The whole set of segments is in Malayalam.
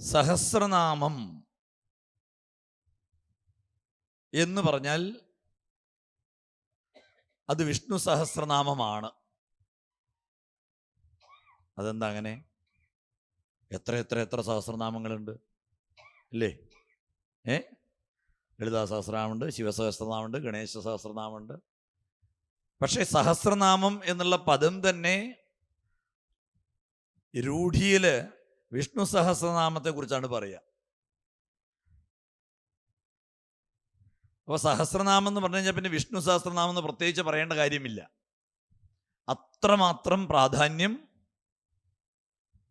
സഹസ്രനാമം എന്ന് പറഞ്ഞാൽ അത് വിഷ്ണു സഹസ്രനാമമാണ്. അതെന്താ അങ്ങനെ? എത്ര എത്ര എത്ര സഹസ്രനാമങ്ങളുണ്ട്? അല്ലേ ഏ? ലളിതാ സഹസ്രനാമുണ്ട് ശിവസഹസ്രനാമുണ്ട് ഗണേശ സഹസ്രനാമുണ്ട് പക്ഷേ സഹസ്രനാമം എന്നുള്ള പദം തന്നെ രൂഢിയിൽ വിഷ്ണു സഹസ്രനാമത്തെ കുറിച്ചാണ് പറയുക. അപ്പൊ സഹസ്രനാമം എന്ന് പറഞ്ഞു കഴിഞ്ഞാൽ പിന്നെ വിഷ്ണു സഹസ്രനാമം എന്ന് പ്രത്യേകിച്ച് പറയേണ്ട കാര്യമില്ല. അത്രമാത്രം പ്രാധാന്യം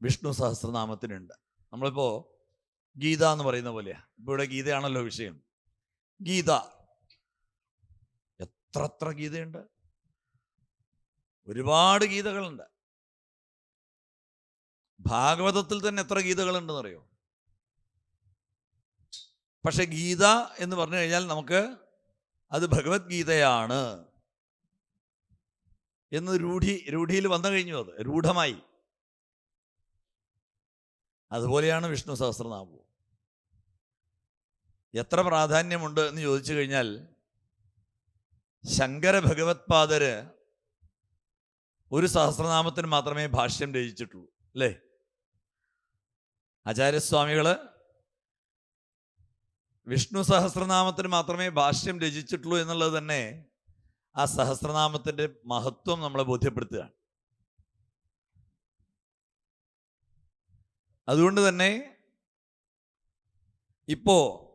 വിഷ്ണു സഹസ്രനാമത്തിനുണ്ട്. നമ്മളിപ്പോ ഗീത എന്ന് പറയുന്ന പോലെയാ. ഇപ്പൊ ഇവിടെ ഗീതയാണല്ലോ വിഷയം. ഗീത. എത്ര എത്ര ഗീതയുണ്ട്? ഒരുപാട് ഗീതകളുണ്ട്. ഭാഗവതത്തിൽ തന്നെ എത്ര ഗീതകളുണ്ടെന്ന് അറിയോ പക്ഷെ ഗീത എന്ന് പറഞ്ഞു കഴിഞ്ഞാൽ നമുക്ക് അത് ഭഗവത്ഗീതയാണ്. എന്ന് രൂഢി രൂഢിയിൽ വന്നു കഴിഞ്ഞു അത് രൂഢമായി. അതുപോലെയാണ് വിഷ്ണു സഹസ്രനാമവും. എത്ര പ്രാധാന്യമുണ്ട് എന്ന് ചോദിച്ചു കഴിഞ്ഞാൽ ശങ്കര ഭഗവത്പാദര് ഒരു സഹസ്രനാമത്തിന് മാത്രമേ ഭാഷ്യം രചിച്ചിട്ടുള്ളൂ അല്ലേ? ആചാര്യസ്വാമികൾ വിഷ്ണു സഹസ്രനാമത്തിന് മാത്രമേ ഭാഷ്യം രചിച്ചിട്ടുള്ളൂ എന്നുള്ളത് തന്നെ ആ സഹസ്രനാമത്തിന്റെ മഹത്വം നമ്മളെ ബോധ്യപ്പെടുത്തുകയാണ്. അതുകൊണ്ട് തന്നെ ഇപ്പോ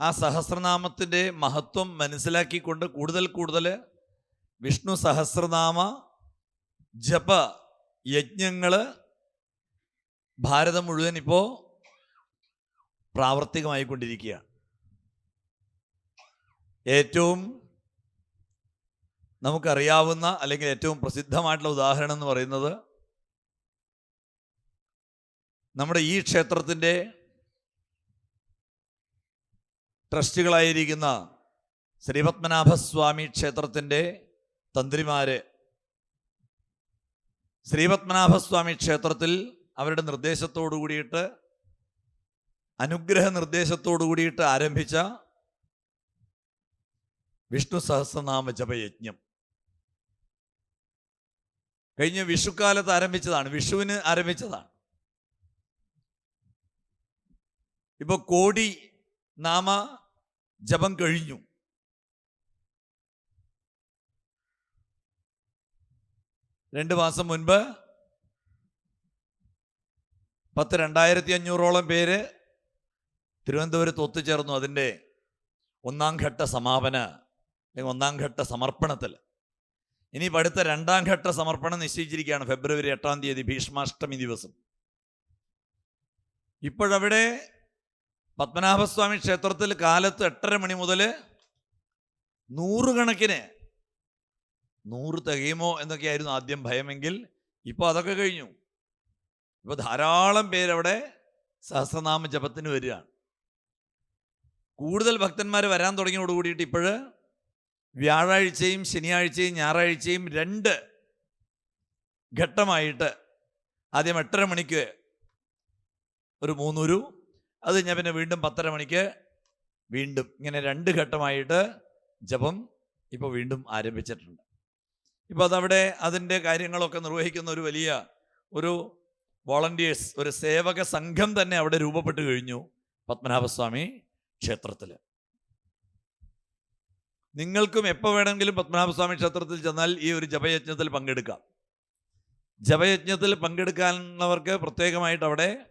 ആ സഹസ്രനാമത്തിന്റെ മഹത്വം മനസ്സിലാക്കിക്കൊണ്ട് കൂടുതൽ കൂടുതൽ വിഷ്ണു സഹസ്രനാമ ജപ യജ്ഞങ്ങൾ ഭാരതം മുഴുവൻ ഇപ്പോ പ്രാവർത്തികമായിക്കൊണ്ടിരിക്കുകയാണ്. ഏറ്റവും നമുക്കറിയാവുന്ന അല്ലെങ്കിൽ ഏറ്റവും പ്രസിദ്ധമായിട്ടുള്ള ഉദാഹരണം എന്ന് പറയുന്നത് നമ്മുടെ ഈ ക്ഷേത്രത്തിന്റെ ട്രസ്റ്റുകളായിരിക്കുന്ന ശ്രീപത്മനാഭസ്വാമി ക്ഷേത്രത്തിന്റെ തന്ത്രിമാര് ശ്രീപത്മനാഭസ്വാമി ക്ഷേത്രത്തിൽ അവരുടെ നിർദ്ദേശത്തോടു കൂടിയിട്ട് അനുഗ്രഹ നിർദ്ദേശത്തോടു കൂടിയിട്ട് ആരംഭിച്ച വിഷ്ണു സഹസ്രനാമ ജപയജ്ഞം. കഴിഞ്ഞ വിഷുക്കാലത്ത് ആരംഭിച്ചതാണ്. വിഷുവിന് ആരംഭിച്ചതാണ്. ഇപ്പൊ കോടി നാമ ജപം കഴിഞ്ഞു. രണ്ട് മാസം മുൻപ് പത്ത് രണ്ടായിരത്തി അഞ്ഞൂറോളം പേര് തിരുവനന്തപുരത്ത് ഒത്തുചേർന്നു അതിന്റെ ഒന്നാം ഘട്ട സമാപന അല്ലെങ്കിൽ ഒന്നാം ഘട്ട സമർപ്പണത്തിൽ. ഇനി അടുത്ത രണ്ടാം ഘട്ട സമർപ്പണം നിശ്ചയിച്ചിരിക്കുകയാണ് ഫെബ്രുവരി എട്ടാം തീയതി ഭീഷ്മാഷ്ടമി ദിവസം. ഇപ്പോഴവിടെ പത്മനാഭസ്വാമി ക്ഷേത്രത്തിൽ കാലത്ത് എട്ടര മണി മുതൽ നൂറുകണക്കിന് നൂറ് തികയുമോ എന്നൊക്കെയായിരുന്നു ആദ്യം ഭയമെങ്കിൽ ഇപ്പോൾ അതൊക്കെ കഴിഞ്ഞു. ഇപ്പോൾ ധാരാളം പേരവിടെ സഹസ്രനാമ ജപത്തിന് വരികയാണ്. കൂടുതൽ ഭക്തന്മാർ വരാൻ തുടങ്ങിയോട് കൂടിയിട്ട് ഇപ്പോൾ വ്യാഴാഴ്ചയും ശനിയാഴ്ചയും ഞായറാഴ്ചയും രണ്ട് ഘട്ടമായിട്ട് ആദ്യം എട്ടര മണിക്ക് ഒരു മൂന്നൂരു അത് കഴിഞ്ഞാൽ പിന്നെ വീണ്ടും പത്തര മണിക്ക് വീണ്ടും ഇങ്ങനെ രണ്ട് ഘട്ടമായിട്ട് ജപം ഇപ്പോൾ വീണ്ടും ആരംഭിച്ചിട്ടുണ്ട്. ഇപ്പോൾ അതവിടെ അതിന്റെ കാര്യങ്ങളൊക്കെ നിർവഹിക്കുന്ന ഒരു വലിയ ഒരു വോളണ്ടിയേഴ്സ് ഒരു സേവക സംഘം തന്നെ അവിടെ രൂപപ്പെട്ട് കഴിഞ്ഞു പത്മനാഭസ്വാമി ക്ഷേത്രത്തിൽ നിങ്ങൾക്കും എപ്പോൾ വേണമെങ്കിലും പത്മനാഭസ്വാമി ക്ഷേത്രത്തിൽ ചെന്നാൽ ഈ ഒരു ജപയജ്ഞത്തിൽ പങ്കെടുക്കാം. ജപയജ്ഞത്തിൽ പങ്കെടുക്കാനുള്ളവർക്ക് പ്രത്യേകമായിട്ട് അവിടെ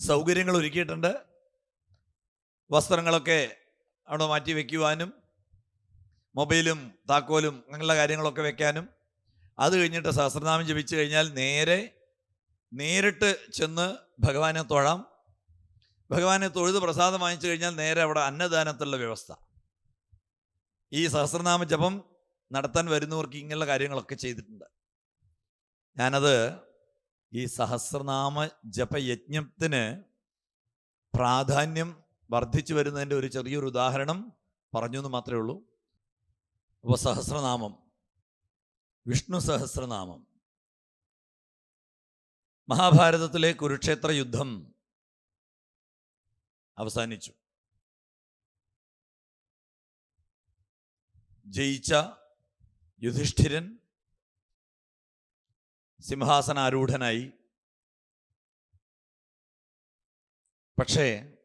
സൗകര്യങ്ങൾ ഒരുക്കിയിട്ടുണ്ട്. വസ്ത്രങ്ങളൊക്കെ അവിടെ മാറ്റി വയ്ക്കുവാനും മൊബൈലും താക്കോലും അങ്ങനെയുള്ള കാര്യങ്ങളൊക്കെ വെക്കാനും അത് കഴിഞ്ഞിട്ട് സഹസ്രനാമം ജപിച്ചു കഴിഞ്ഞാൽ നേരെ നേരിട്ട് ചെന്ന് ഭഗവാനെ തൊഴാം. ഭഗവാനെ തൊഴുത് പ്രസാദം വാങ്ങിച്ചു കഴിഞ്ഞാൽ നേരെ അവിടെ അന്നദാനത്തുള്ള വ്യവസ്ഥ. ഈ സഹസ്രനാമ ജപം നടത്താൻ വരുന്നവർക്ക് ഇങ്ങനെയുള്ള കാര്യങ്ങളൊക്കെ ചെയ്തിട്ടുണ്ട്. ഞാനത് ഈ സഹസ്രനാമ ജപയജ്ഞത്തിന് പ്രാധാന്യം വർദ്ധിച്ചു വരുന്നതിന്റെ ഒരു ചെറിയൊരു ഉദാഹരണം പറഞ്ഞു എന്ന് മാത്രമേ ഉള്ളൂ. അപ്പോൾ സഹസ്രനാമം വിഷ്ണു സഹസ്രനാമം. മഹാഭാരതത്തിലെ കുരുക്ഷേത്ര യുദ്ധം അവസാനിച്ചു. ജയിച്ച യുധിഷ്ഠിരൻ സിംഹാസനാരൂഢനായി. പക്ഷേ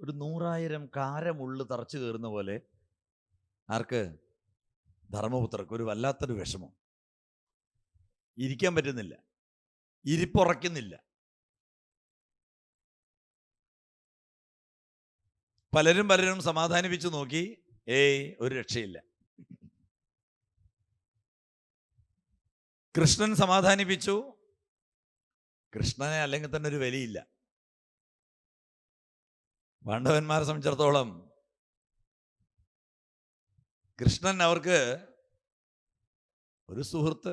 ഒരു നൂറായിരം കാരമുള്ളു തറച്ചു കയറുന്ന പോലെ ആർക്ക് ധർമ്മപുത്രർക്ക് ഒരു വല്ലാത്തൊരു വിഷമം. ഇരിക്കാൻ പറ്റുന്നില്ല. ഇരിപ്പുറയ്ക്കുന്നില്ല. പലരും പലരും സമാധാനിപ്പിച്ചു നോക്കി ഏയ് ഒരു രക്ഷയില്ല. കൃഷ്ണൻ സമാധാനിപ്പിച്ചു. കൃഷ്ണനെ അല്ലെങ്കിൽ തന്നെ ഒരു വിലയില്ല. പാണ്ഡവന്മാരെ സംബന്ധിച്ചിടത്തോളം കൃഷ്ണൻ അവർക്ക് ഒരു സുഹൃത്ത്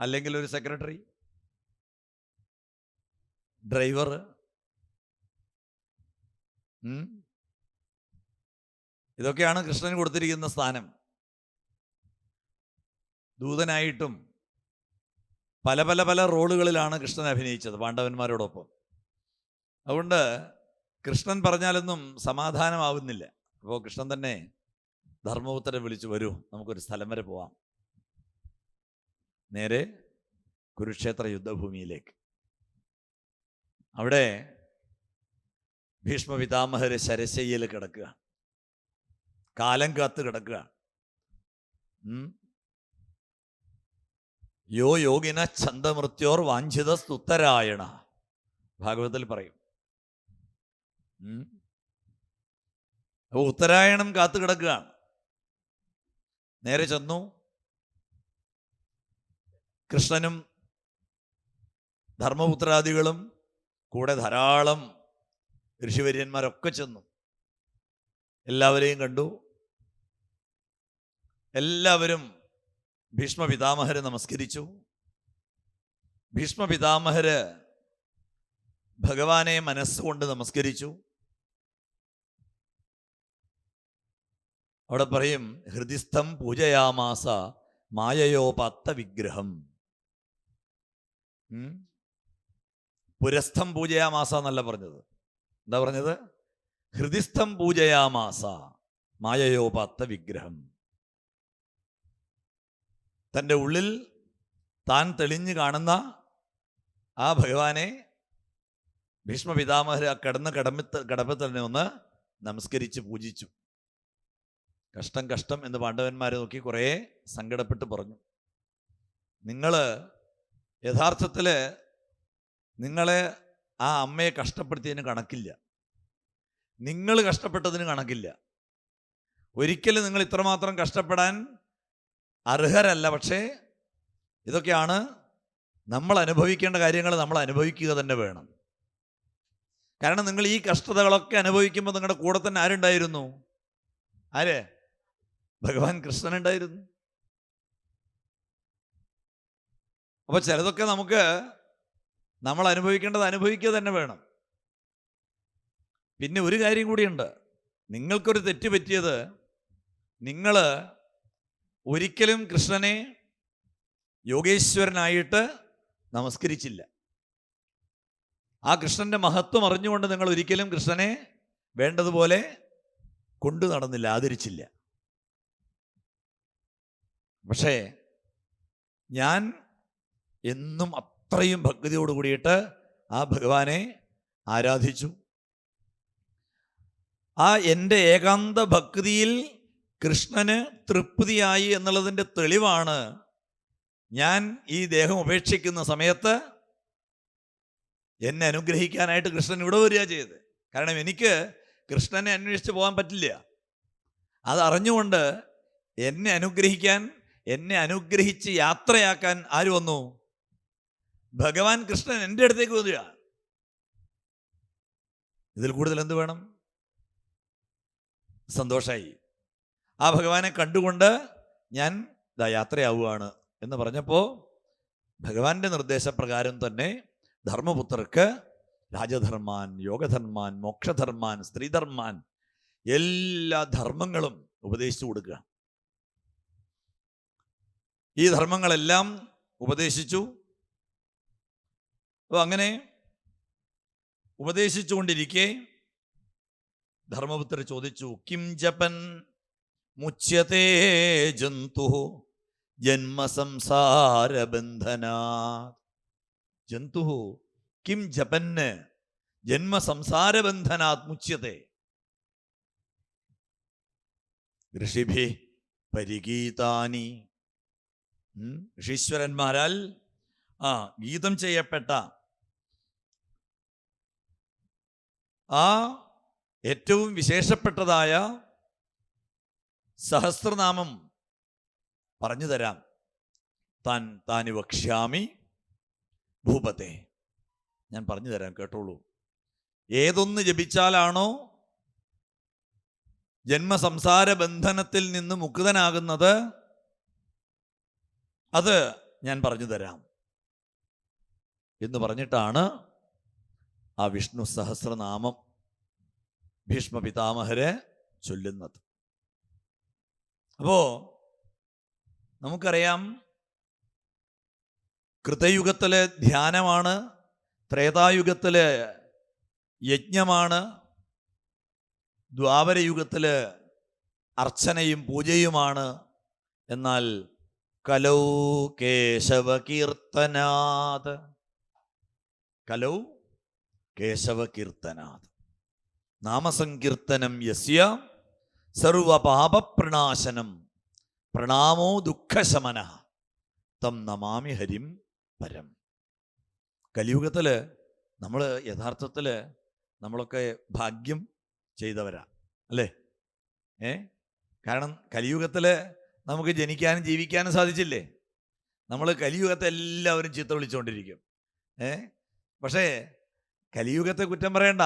അല്ലെങ്കിൽ ഒരു സെക്രട്ടറി ഡ്രൈവർ ഇതൊക്കെയാണ് കൃഷ്ണന് കൊടുത്തിരിക്കുന്ന സ്ഥാനം. ദൂതനായിട്ടും പല പല പല റോളുകളിലാണ് കൃഷ്ണൻ അഭിനയിച്ചത് പാണ്ഡവന്മാരോടൊപ്പം. അതുകൊണ്ട് കൃഷ്ണൻ പറഞ്ഞാലൊന്നും സമാധാനമാവുന്നില്ല. അപ്പോൾ കൃഷ്ണൻ തന്നെ ധർമ്മപുത്രരെ വിളിച്ചു വരൂ നമുക്കൊരു സ്ഥലം വരെ പോവാം. നേരെ കുരുക്ഷേത്ര യുദ്ധഭൂമിയിലേക്ക്. അവിടെ ഭീഷ്മ പിതാമഹര് ശരശയ്യയിൽ കിടക്കുക. കാലം കാത്ത് കിടക്കുക. യോ യോഗിന ഛന്ദമൃത്യോർ വാഞ്ചിത സ്തുത്തരായണ. ഭാഗവതത്തിൽ പറയും. ഉം. അപ്പൊ ഉത്തരായണം കാത്തു കിടക്കുകയാണ്. നേരെ ചെന്നു. കൃഷ്ണനും ധർമ്മപുത്രാദികളും കൂടെ ധാരാളം ഋഷിവര്യന്മാരൊക്കെ ചെന്നു. എല്ലാവരെയും കണ്ടു. എല്ലാവരും ഭീഷ്മ പിതാമഹരെ നമസ്കരിച്ചു. ഭീഷ്മ പിതാമഹര് ഭഗവാനെ മനസ്സുകൊണ്ട് നമസ്കരിച്ചു. അവിടെ പറയും ഹൃദിസ്ഥം പൂജയാമാസ മായയോപാത്ത വിഗ്രഹം. പുരസ്ഥം പൂജയാമാസ എന്നല്ല പറഞ്ഞത്. എന്താ പറഞ്ഞത്? ഹൃദിസ്ഥം പൂജയാമാസ മായയോപാത്ത വിഗ്രഹം. തന്റെ ഉള്ളിൽ താൻ തെളിഞ്ഞു കാണുന്ന ആ ഭഗവാനെ ഭീഷ്മ പിതാമഹർ ആ കിടന്ന കിടമ്പത്ത് കിടപ്പിൽ തന്നെ ഒന്ന് നമസ്കരിച്ച് പൂജിച്ചു. കഷ്ടം കഷ്ടം എന്ന് പാണ്ഡവന്മാരെ നോക്കി കുറേ സങ്കടപ്പെട്ട് പറഞ്ഞു. നിങ്ങൾ യഥാർത്ഥത്തിൽ നിങ്ങളെ ആ അമ്മയെ കഷ്ടപ്പെടുത്തിയതിന് കണക്കില്ല. നിങ്ങൾ കഷ്ടപ്പെട്ടതിന് കണക്കില്ല. ഒരിക്കലും നിങ്ങൾ ഇത്രമാത്രം കഷ്ടപ്പെടാൻ അർഹരല്ല. പക്ഷേ ഇതൊക്കെയാണ് നമ്മൾ അനുഭവിക്കേണ്ട കാര്യങ്ങൾ നമ്മൾ അനുഭവിക്കുക തന്നെ വേണം. കാരണം നിങ്ങൾ ഈ കഷ്ടതകളൊക്കെ അനുഭവിക്കുമ്പോൾ നിങ്ങളുടെ കൂടെ തന്നെ ആരുണ്ടായിരുന്നു? ആര്? ഭഗവാൻ കൃഷ്ണൻ ഉണ്ടായിരുന്നു അപ്പൊ ചിലതൊക്കെ നമുക്ക് നമ്മൾ അനുഭവിക്കേണ്ടത് അനുഭവിക്കുക തന്നെ വേണം. പിന്നെ ഒരു കാര്യം കൂടിയുണ്ട്. നിങ്ങൾക്കൊരു തെറ്റ് പറ്റിയത് നിങ്ങൾ ഒരിക്കലും കൃഷ്ണനെ യോഗേശ്വരനായിട്ട് നമസ്കരിച്ചില്ല. ആ കൃഷ്ണന്റെ മഹത്വം അറിഞ്ഞുകൊണ്ട് നിങ്ങൾ ഒരിക്കലും കൃഷ്ണനെ വേണ്ടതുപോലെ കൊണ്ടു നടന്നില്ല ആദരിച്ചില്ല. പക്ഷേ ഞാൻ എന്നും അത്രയും ഭക്തിയോട് കൂടിയിട്ട് ആ ഭഗവാനെ ആരാധിച്ചു. ആ എന്റെ ഏകാന്ത ഭക്തിയിൽ കൃഷ്ണന് തൃപ്തിയായി എന്നുള്ളതിന്റെ തെളിവാണ് ഞാൻ ഈ ദേഹം ഉപേക്ഷിക്കുന്ന സമയത്ത് എന്നെ അനുഗ്രഹിക്കാനായിട്ട് കൃഷ്ണൻ ഇവിടെ വരിക ചെയ്ത് കാരണം എനിക്ക് കൃഷ്ണനെ അന്വേഷിച്ച് പോകാൻ പറ്റില്ല. അത് അറിഞ്ഞുകൊണ്ട് എന്നെ അനുഗ്രഹിക്കാൻ എന്നെ അനുഗ്രഹിച്ച് യാത്രയാക്കാൻ ആര് വന്നു? ഭഗവാൻ കൃഷ്ണൻ എന്റെ അടുത്തേക്ക് വരിക ഇതിൽ കൂടുതൽ എന്ത് വേണം? സന്തോഷമായി ആ ഭഗവാനെ കണ്ടുകൊണ്ട് ഞാൻ ഇതാ യാത്രയാവുകയാണ് എന്ന് പറഞ്ഞപ്പോൾ ഭഗവാന്റെ നിർദ്ദേശപ്രകാരം തന്നെ ധർമ്മപുത്രർക്ക് രാജധർമാൻ യോഗധർമാൻ മോക്ഷധർമാൻ സ്ത്രീധർമാൻ എല്ലാ ധർമ്മങ്ങളും ഉപദേശിച്ചു കൊടുക്കുക. ഈ ധർമ്മങ്ങളെല്ലാം ഉപദേശിച്ചു. അപ്പോൾ അങ്ങനെ ഉപദേശിച്ചുകൊണ്ടിരിക്കെ ധർമ്മപുത്ര ചോദിച്ചു കിം ജപൻ? മുച്യത്തെ ജന്തു ജന്മസംസാരബന്ധനാ ജന്തു കിം ജപന്? ജന്മസംസാരബന്ധനാത് മുച്യത്തെ ഋഷിഭി പരിഗീതാനി ഋഷീശ്വരന്മാരാൽ ആ ഗീതം ചെയ്യപ്പെട്ട ആ ഏറ്റവും വിശേഷപ്പെട്ടതായ സഹസ്രനാമം പറഞ്ഞു തരാം. താൻ താനി വക്ഷ്യാമി ഭൂപത്തെ ഞാൻ പറഞ്ഞു തരാം കേട്ടോളൂ. ഏതൊന്ന് ജപിച്ചാലാണോ ജന്മസംസാര ബന്ധനത്തിൽ നിന്ന് മുക്തനാകുന്നത് അത് ഞാൻ പറഞ്ഞു തരാം. എന്ന് പറഞ്ഞിട്ടാണ് ആ വിഷ്ണു സഹസ്രനാമം ഭീഷ്മ പിതാമഹരെ ചൊല്ലുന്നത്. അപ്പോ നമുക്കറിയാം കൃതയുഗത്തിലെ ധ്യാനമാണ് ത്രേതായുഗത്തിലെ യജ്ഞമാണ് ദ്വാപരയുഗത്തിലെ അർച്ചനയും പൂജയുമാണ്. എന്നാൽ കലൗ കേശവ കീർത്തനാത് കലൗ കേശവ കീർത്തനാത് നാമസങ്കീർത്തനം യസ്യ സർവപാപപ്രണാശനം പ്രണാമോ ദുഃഖശമന. തം നമാമി ഹരിം പരം. കലിയുഗത്തിൽ നമ്മൾ യഥാർത്ഥത്തിൽ നമ്മളൊക്കെ ഭാഗ്യം ചെയ്തവരാ അല്ലേ? ഏ? കാരണം കലിയുഗത്തിൽ നമുക്ക് ജനിക്കാനും ജീവിക്കാനും സാധിച്ചില്ലേ? നമ്മൾ കലിയുഗത്തെ എല്ലാവരും ചീത്ത വിളിച്ചുകൊണ്ടിരിക്കും ഏ? പക്ഷേ കലിയുഗത്തെ കുറ്റം പറയണ്ട.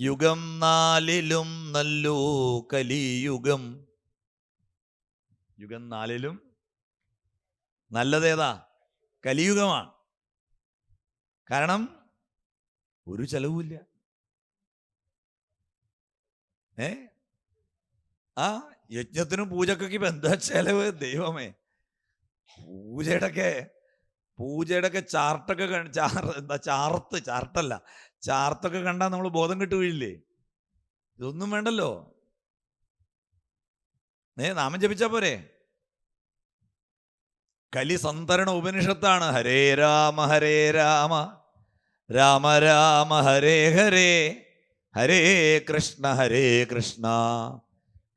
യുഗം നാലിലും നല്ലോ കലിയുഗം. യുഗം നാലിലും നല്ലതേതാ കലിയുഗമാണ്. കാരണം ഒരു ചെലവുമില്ല. ഏ? ആ യജ്ഞത്തിനും പൂജക്കൊക്കെ ഇപ്പൊ എന്താ ചെലവ്? ദൈവമേ. പൂജയുടെയൊക്കെ പൂജയുടെയൊക്കെ ചാർട്ടൊക്കെ ചാർ എന്താ ചാർത്ത് ചാർട്ടല്ല. ചാർത്തൊക്കെ കണ്ടാൽ നമ്മൾ ബോധം കിട്ടു വീഴില്ലേ? ഇതൊന്നും വേണ്ടല്ലോ. ഏ നാമം ജപിച്ചാ പോരെ? കലി സന്തരണ ഉപനിഷത്താണ്. ഹരേ രാമ ഹരേ രാമ. രാമ രാമ ഹരേ ഹരേ. ഹരേ കൃഷ്ണ ഹരേ കൃഷ്ണ.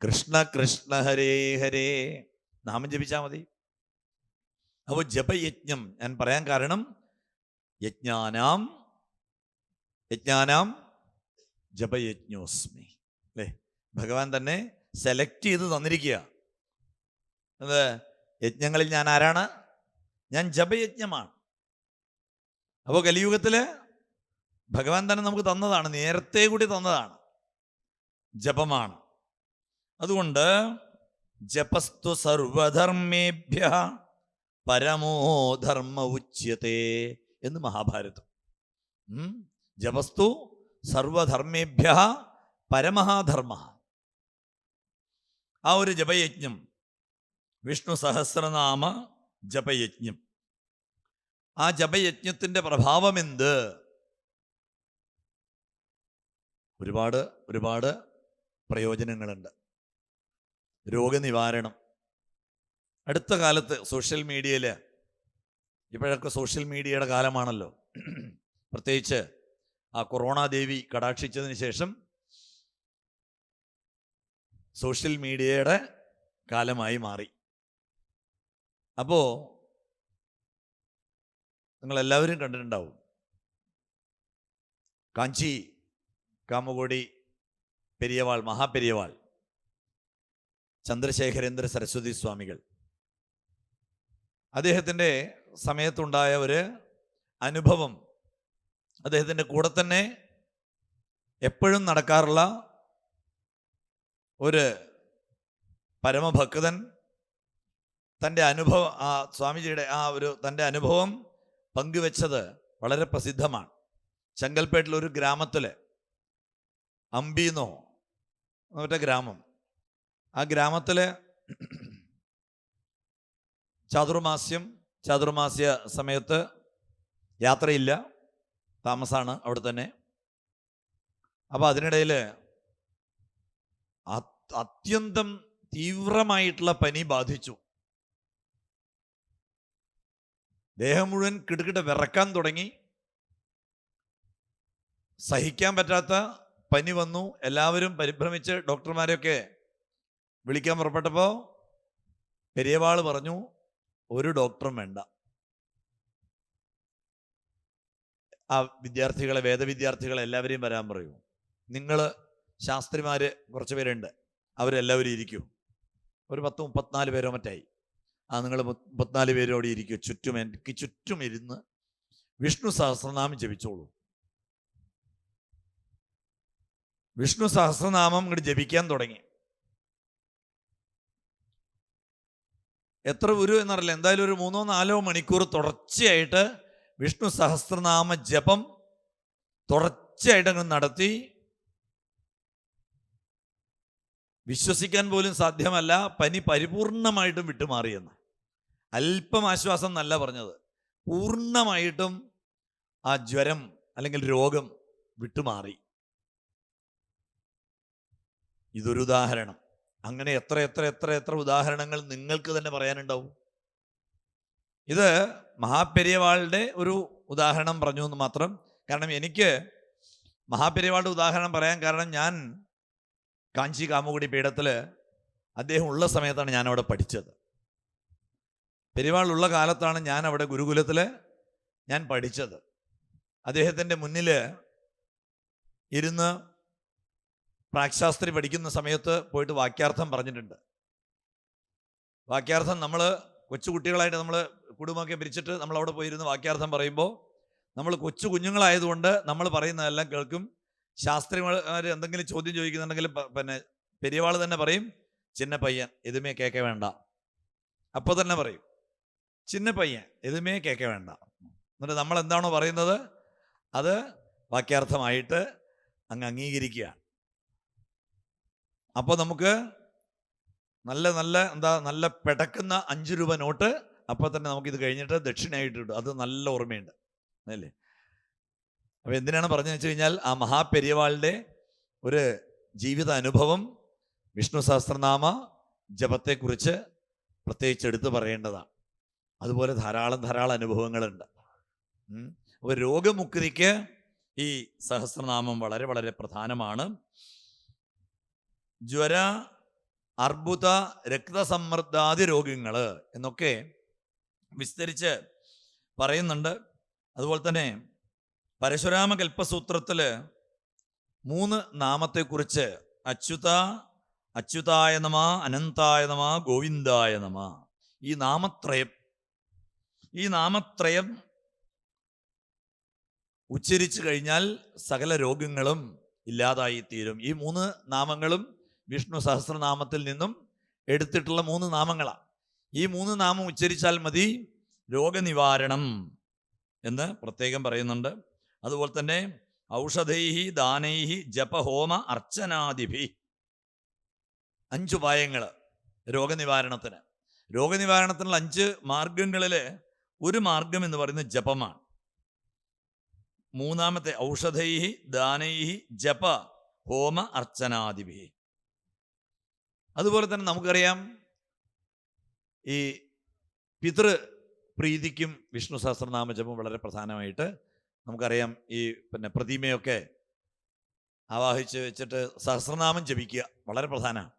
കൃഷ്ണ കൃഷ്ണ ഹരേ ഹരേ. നാമം ജപിച്ചാൽ മതി. അപ്പോൾ ജപയജ്ഞം ഞാൻ പറയാൻ കാരണം യജ്ഞാനാം യജ്ഞാനാം ജപയജ്ഞോസ്മി. അല്ലേ? ഭഗവാൻ തന്നെ സെലക്ട് ചെയ്ത് തന്നിരിക്കുക അത് യജ്ഞങ്ങളിൽ ഞാൻ ആരാണ്? ഞാൻ ജപയജ്ഞമാണ്. അപ്പോൾ കലിയുഗത്തിൽ ഭഗവാൻ തന്നെ നമുക്ക് തന്നതാണ് നേരത്തെ കൂടി തന്നതാണ്. ജപമാണ്. അതുകൊണ്ട് ജപസ്തു സർവധർമ്മേഭ്യ പരമോ ധർമ്മ ഉച്യത്തെ എന്ന് മഹാഭാരതം. ജപസ്തു സർവധർമ്മേഭ്യ പരമഹാധർമ്മ. ആ ഒരു ജപയജ്ഞം വിഷ്ണു സഹസ്രനാമ ജപയജ്ഞം. ആ ജപയജ്ഞത്തിന്റെ പ്രഭാവം എന്ത് ഒരുപാട് ഒരുപാട് പ്രയോജനങ്ങളുണ്ട്. രോഗനിവാരണം. അടുത്ത കാലത്ത് സോഷ്യൽ മീഡിയയിൽ ഇപ്പോഴൊക്കെ സോഷ്യൽ മീഡിയയുടെ കാലമാണല്ലോ. പ്രത്യേകിച്ച് ആ കൊറോണ ദേവി കടാക്ഷിച്ചതിന് ശേഷം സോഷ്യൽ മീഡിയയുടെ കാലമായി മാറി. അപ്പോൾ നിങ്ങളെല്ലാവരും കണ്ടിട്ടുണ്ടാവും. കാഞ്ചി കാമകോടി പെരിയവാൾ മഹാപെരിയവാൾ ചന്ദ്രശേഖരേന്ദ്ര സരസ്വതി സ്വാമികൾ. അദ്ദേഹത്തിന്റെ സമയത്തുണ്ടായ ഒരു അനുഭവം അദ്ദേഹത്തിന്റെ കൂടെ തന്നെ എപ്പോഴും നടക്കാറുള്ള ഒരു പരമഭക്തൻ. തന്റെ അനുഭവം ആ സ്വാമിജിയുടെ ആ ഒരു തന്റെ അനുഭവം പങ്കുവെച്ചത് വളരെ പ്രസിദ്ധമാണ്. ചെങ്കൽപ്പേട്ടിലൊരു ഗ്രാമത്തിൽ അമ്പീന്നോ മറ്റേ ഗ്രാമം ആ ഗ്രാമത്തിലെ ചാതുർമാസ്യം ചാതുർമാസ്യ സമയത്ത് യാത്രയില്ല. താമസമാണ് അവിടെ തന്നെ. അപ്പോൾ അതിനിടയിൽ അത്യന്തം തീവ്രമായിട്ടുള്ള പനി ബാധിച്ചു. ദേഹം മുഴുവൻ കിടുകിട വിറക്കാൻ തുടങ്ങി. സഹിക്കാൻ പറ്റാത്ത പനി വന്നു. എല്ലാവരും പരിഭ്രമിച്ച് ഡോക്ടർമാരെയൊക്കെ വിളിക്കാൻ പുറപ്പെട്ടപ്പോൾ പെരിയവാൾ പറഞ്ഞു ഒരു ഡോക്ടറും വേണ്ട. ആ വിദ്യാർത്ഥികളെ വേദവിദ്യാർത്ഥികളെ എല്ലാവരെയും വരാൻ പറയൂ. നിങ്ങൾ ശാസ്ത്രിമാര് കുറച്ച് പേരുണ്ട്. അവരെല്ലാവരും ഇരിക്കും. ഒരു പത്ത് മുപ്പത്തിനാല് പേരോ മറ്റായി. ആ നിങ്ങൾ മുപ്പത്തിനാല് പേരോട് ഇരിക്കും. ചുറ്റും എനിക്ക് ചുറ്റും ഇരുന്ന് വിഷ്ണു സഹസ്രനാമം ജപിച്ചോളൂ. വിഷ്ണു സഹസ്രനാമം ഇങ്ങോട്ട് ജപിക്കാൻ തുടങ്ങി. എത്ര ഗുരു എന്നറിയില്ല. എന്തായാലും ഒരു മൂന്നോ നാലോ മണിക്കൂർ തുടർച്ചയായിട്ട് വിഷ്ണു സഹസ്രനാമ ജപം തുടർച്ചയായിട്ട് അങ്ങ് നടത്തി. വിശ്വസിക്കാൻ പോലും സാധ്യമല്ല. പനി പരിപൂർണമായിട്ടും വിട്ടുമാറിയെന്ന്. അല്പം ആശ്വാസം എന്നല്ല പറഞ്ഞത്. പൂർണമായിട്ടും ആ ജ്വരം അല്ലെങ്കിൽ രോഗം വിട്ടുമാറി. ഇതൊരു ഉദാഹരണം. അങ്ങനെ എത്ര എത്ര എത്ര എത്ര ഉദാഹരണങ്ങൾ നിങ്ങൾക്ക് തന്നെ പറയാനുണ്ടാവും? ഇത് മഹാപെരിയവാളുടെ ഒരു ഉദാഹരണം പറഞ്ഞു എന്ന് മാത്രം. കാരണം എനിക്ക് മഹാപെരിയവാളുടെ ഉദാഹരണം പറയാൻ കാരണം ഞാൻ കാഞ്ചി കാമുകുടി പീഠത്തിൽ അദ്ദേഹം ഉള്ള സമയത്താണ് ഞാൻ അവിടെ പഠിച്ചത്. ഉള്ള കാലത്താണ് ഞാൻ അവിടെ ഗുരുകുലത്തിൽ ഞാൻ പഠിച്ചത്. അദ്ദേഹത്തിന്റെ മുന്നിൽ ഇരുന്ന് പ്രാക്ശാസ്ത്രി പഠിക്കുന്ന സമയത്ത് പോയിട്ട് വാക്യാർത്ഥം പറഞ്ഞിട്ടുണ്ട്. വാക്യാർത്ഥം നമ്മൾ കൊച്ചുകുട്ടികളായിട്ട് നമ്മൾ കുടുംബമൊക്കെ പിരിച്ചിട്ട് നമ്മൾ അവിടെ പോയിരുന്ന് വാക്യാർത്ഥം പറയുമ്പോൾ നമ്മൾ കൊച്ചു കുഞ്ഞുങ്ങളായതുകൊണ്ട് നമ്മൾ പറയുന്നതെല്ലാം കേൾക്കും. ശാസ്ത്രിമാർ എന്തെങ്കിലും ചോദ്യം ചോദിക്കുന്നുണ്ടെങ്കിൽ പിന്നെ പെരിയവാൾ തന്നെ പറയും ചിന്ന പയ്യൻ എതുമേ കേൾക്ക വേണ്ട. അപ്പോൾ തന്നെ പറയും ചിന്ന പയ്യൻ എതുമേ കേൾക്ക വേണ്ട. എന്നിട്ട് നമ്മൾ എന്താണോ പറയുന്നത്? അത് വാക്യാർത്ഥമായിട്ട് അങ്ങ് അംഗീകരിക്കുകയാണ്. അപ്പോൾ നമുക്ക് നല്ല നല്ല എന്താ നല്ല പെടക്കുന്ന അഞ്ച് രൂപ നോട്ട് അപ്പോൾ തന്നെ നമുക്കിത് കഴിഞ്ഞിട്ട് ദക്ഷിണയായിട്ട് കിട്ടും അത് നല്ല ഓർമ്മയുണ്ട്. അല്ലേ? അപ്പോൾ എന്തിനാണ് പറഞ്ഞു വെച്ച് കഴിഞ്ഞാൽ ആ മഹാപെരിയവാളുടെ ഒരു ജീവിത അനുഭവം വിഷ്ണു സഹസ്രനാമ ജപത്തെക്കുറിച്ച് പ്രത്യേകിച്ച് എടുത്തു പറയേണ്ടതാണ്. അതുപോലെ ധാരാളം ധാരാളം അനുഭവങ്ങളുണ്ട്. അപ്പോൾ രോഗമുക്തിക്ക് ഈ സഹസ്രനാമം വളരെ വളരെ പ്രധാനമാണ്. ജ്വര അർബുദ രക്തസമ്മർദ്ദാദി രോഗങ്ങൾ എന്നൊക്കെ വിസ്തരിച്ച് പറയുന്നുണ്ട്. അതുപോലെ തന്നെ പരശുരാമ കൽപ്പസൂത്രത്തിൽ മൂന്ന് നാമത്തെക്കുറിച്ച് അച്യുത അച്യുതായ നമ അനന്തായ നമ ഗോവിന്ദായ നമ. ഈ നാമത്രയം ഈ നാമത്രയം ഉച്ചരിച്ചു കഴിഞ്ഞാൽ സകല രോഗങ്ങളും ഇല്ലാതായി തീരും ഈ മൂന്ന് നാമങ്ങളും വിഷ്ണു സഹസ്രനാമത്തിൽ നിന്നും എടുത്തിട്ടുള്ള മൂന്ന് നാമങ്ങളാണ് ഈ മൂന്ന് നാമം ഉച്ചരിച്ചാൽ മതി. രോഗനിവാരണം എന്ന് പ്രത്യേകം പറയുന്നുണ്ട്. അതുപോലെ തന്നെ ഔഷധൈഹി ദാനൈഹി ജപഹോമ അർച്ചനാദിഭി. അഞ്ച് അഞ്ചുപായങ്ങൾ രോഗനിവാരണത്തിന്. രോഗനിവാരണത്തിനുള്ള അഞ്ച് മാർഗങ്ങളിൽ ഒരു മാർഗം എന്ന് പറയുന്നത് ജപമാണ്. മൂന്നാമത്തെ ഔഷധൈഹി ദാനൈഹി ജപ ഹോമ അർച്ചനാദിഭി. അതുപോലെ തന്നെ നമുക്കറിയാം ഈ പിതൃ പ്രീതിക്കും വിഷ്ണു സഹസ്രനാമ ജപം വളരെ പ്രധാനമായിട്ട്. നമുക്കറിയാം ഈ പിന്നെ പ്രതിമയൊക്കെ ആവാഹിച്ച് വെച്ചിട്ട് സഹസ്രനാമം ജപിക്കുക വളരെ പ്രധാനമാണ്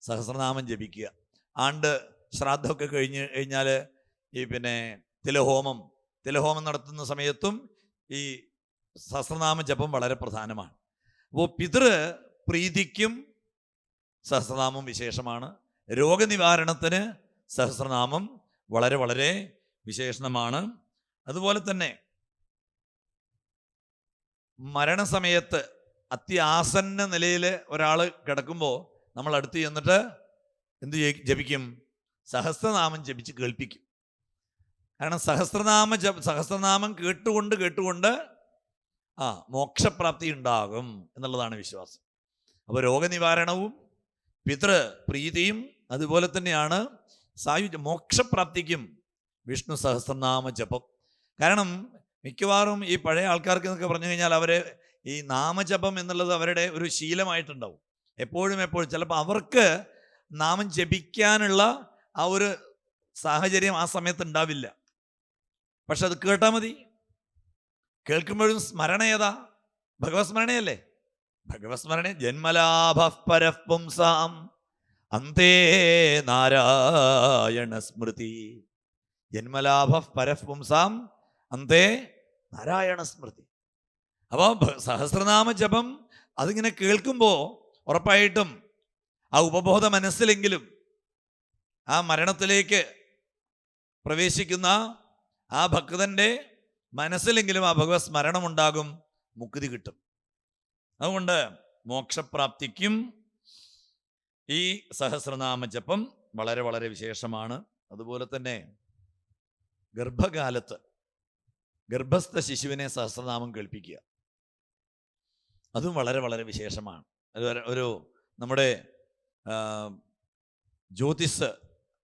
സഹസ്രനാമം ജപിക്കുക. ആണ്ട് ശ്രാദ്ധമൊക്കെ കഴിഞ്ഞ് കഴിഞ്ഞാൽ ഈ പിന്നെ തിലഹോമം തിലഹോമം നടത്തുന്ന സമയത്തും ഈ സഹസ്രനാമ ജപം വളരെ പ്രധാനമാണ്. അപ്പോൾ പിതൃ പ്രീതിക്കും സഹസ്രനാമം വിശേഷമാണ്. രോഗനിവാരണത്തിന് സഹസ്രനാമം വളരെ വളരെ വിശേഷണമാണ് അതുപോലെ തന്നെ മരണസമയത്ത് അത്യാസന്ന നിലയിൽ ഒരാൾ കിടക്കുമ്പോൾ നമ്മൾ അടുത്ത് ചെന്നിട്ട് എന്ത് ജപിക്കും? സഹസ്രനാമം ജപിച്ച് കേൾപ്പിക്കും. കാരണം സഹസ്രനാമ ജപ സഹസ്രനാമം കേട്ടുകൊണ്ട് കേട്ടുകൊണ്ട് ആ മോക്ഷപ്രാപ്തി ഉണ്ടാകും എന്നുള്ളതാണ് വിശ്വാസം. അപ്പോൾ രോഗനിവാരണവും പിതൃ പ്രീതിയും അതുപോലെ തന്നെയാണ് സായുജ്യ മോക്ഷപ്രാപ്തിക്കും വിഷ്ണു സഹസ്രനാമ ജപം. കാരണം മിക്കവാറും ഈ പഴയ ആൾക്കാർക്ക് എന്നൊക്കെ പറഞ്ഞു കഴിഞ്ഞാൽ അവരെ ഈ നാമജപം എന്നുള്ളത് അവരുടെ ഒരു ശീലമായിട്ടുണ്ടാവും. എപ്പോഴും എപ്പോഴും ചിലപ്പോൾ അവർക്ക് നാമം ജപിക്കാനുള്ള ആ ഒരു സാഹചര്യം ആ സമയത്ത് ഉണ്ടാവില്ല. പക്ഷെ അത് കേട്ടാൽ മതി. കേൾക്കുമ്പോഴും സ്മരണ ഏതാ? ഭഗവത് സ്മരണയല്ലേ? ഭഗവത് സ്മരണ ജന്മലാഭ പരപുംസാം അന്തേ നാരായണ സ്മൃതി. ജന്മലാഭ പരപുംസാം അന്തേ നാരായണ സ്മൃതി. അപ്പോൾ സഹസ്രനാമ ജപം അതിങ്ങനെ കേൾക്കുമ്പോൾ ഉറപ്പായിട്ടും ആ ഉപബോധ മനസ്സിലെങ്കിലും ആ മരണത്തിലേക്ക് പ്രവേശിക്കുന്ന ആ ഭക്തന്റെ മനസ്സിലെങ്കിലും ആ ഭഗവത് സ്മരണമുണ്ടാകും മുക്തി കിട്ടും. അതുകൊണ്ട് മോക്ഷപ്രാപ്തിക്കും ഈ സഹസ്രനാമ ജപം വളരെ വളരെ വിശേഷമാണ്. അതുപോലെ തന്നെ ഗർഭകാലത്ത് ഗർഭസ്ഥ ശിശുവിനെ സഹസ്രനാമം കേൾപ്പിക്കുക. അതും വളരെ വളരെ വിശേഷമാണ്. ഒരു- നമ്മുടെ ജ്യോതിസ്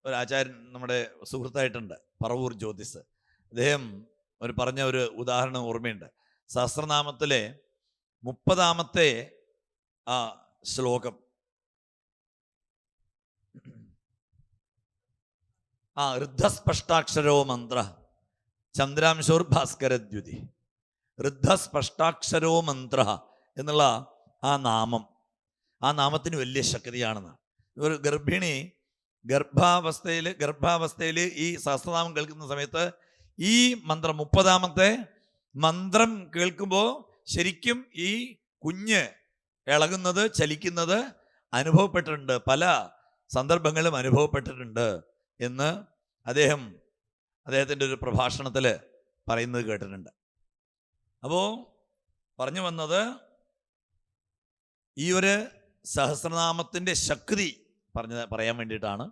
ഒരു ആചാര്യൻ നമ്മുടെ സുഹൃത്തായിട്ടുണ്ട് പറവൂർ ജ്യോതിസ്. അദ്ദേഹം ഒരു പറഞ്ഞ ഒരു ഉദാഹരണം ഓർമ്മയുണ്ട്. സഹസ്രനാമത്തിലെ മുപ്പതാമത്തെ ആ ശ്ലോകം. ആ ഋദ്ധസ്പഷ്ടാക്ഷരോ മന്ത്ര. ചന്ദ്രാംശോർ ഭാസ്കരദ്യുതി. ഋദ്ധസ്പഷ്ടാക്ഷരോ മന്ത്ര എന്നുള്ള ആ നാമം. ആ നാമത്തിന് വലിയ ശക്തിയാണെന്നാണ് ഒരു ഗർഭിണി ഗർഭാവസ്ഥയിൽ ഗർഭാവസ്ഥയിൽ ഈ സഹസ്രനാമം കേൾക്കുന്ന സമയത്ത് ഈ മന്ത്രം മുപ്പതാമത്തെ മന്ത്രം കേൾക്കുമ്പോൾ ശരിക്കും ഈ കുഞ്ഞ് ഇളകുന്നത് ചലിക്കുന്നത് അനുഭവപ്പെട്ടിട്ടുണ്ട്. പല സന്ദർഭങ്ങളും അനുഭവപ്പെട്ടിട്ടുണ്ട് എന്ന് അദ്ദേഹം അദ്ദേഹത്തിന്റെ ഒരു പ്രഭാഷണത്തിൽ പറയുന്നത് കേട്ടിട്ടുണ്ട്. അപ്പോൾ പറഞ്ഞു വന്നത് ഈ ഒരു സഹസ്രനാമത്തിന്റെ ശക്തി പറഞ്ഞ പറയാൻ വേണ്ടിയിട്ടാണ്.